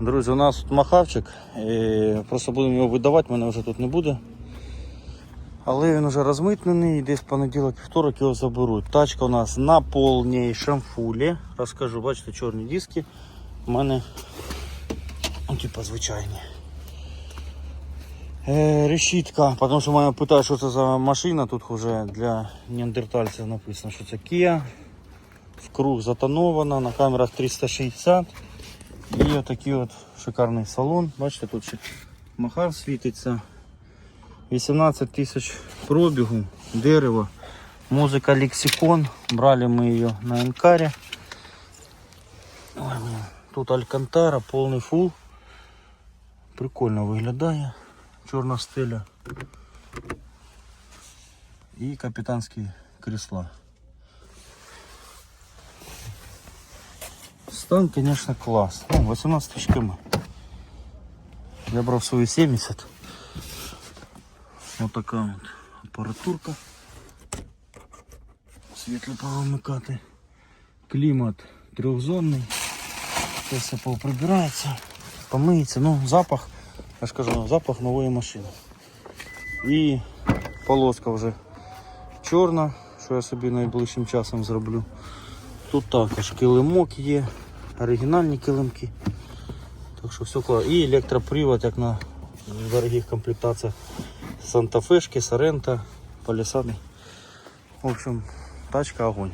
Друзі, у нас тут махавчик. І просто будемо його видавати, мене вже тут не буде. Але він вже розмитнений і десь понеділок вівторок його заберуть. Тачка у нас на повнішому фулі. Розкажу, бачите, чорні диски. У мене ну, типа звичайні. Е, решітка, тому що мене питають, що це за машина. Тут вже для неандертальців написано, що це Kia. В круг затонована, на камерах 360. І отакий от шикарний салон. Бачите, тут ще махар світиться. 18 тисяч пробігу, дерево, музика лексикон. Брали ми її на Енкарі. Тут Алькантара, повний фул. Прикольно виглядає. Чорна стеля. І капітанські крісла. Стан, конечно, класс. Ну, 18 тысяч км. Я брал свої 70. Вот така от апаратурка. Світло повимикати. Клімат трьохзонний. Це все поприбирається, помиється. Ну, запах, я ж кажу, запах нової машини. І полоска вже чорна, що я собі найближчим часом зроблю. Тут також килимок є, оригінальні килимки. Так що все класно. І електропривод, як на дорогих комплектаціях Санта-Фешки, Сорента, Палісани. В общем, тачка огонь.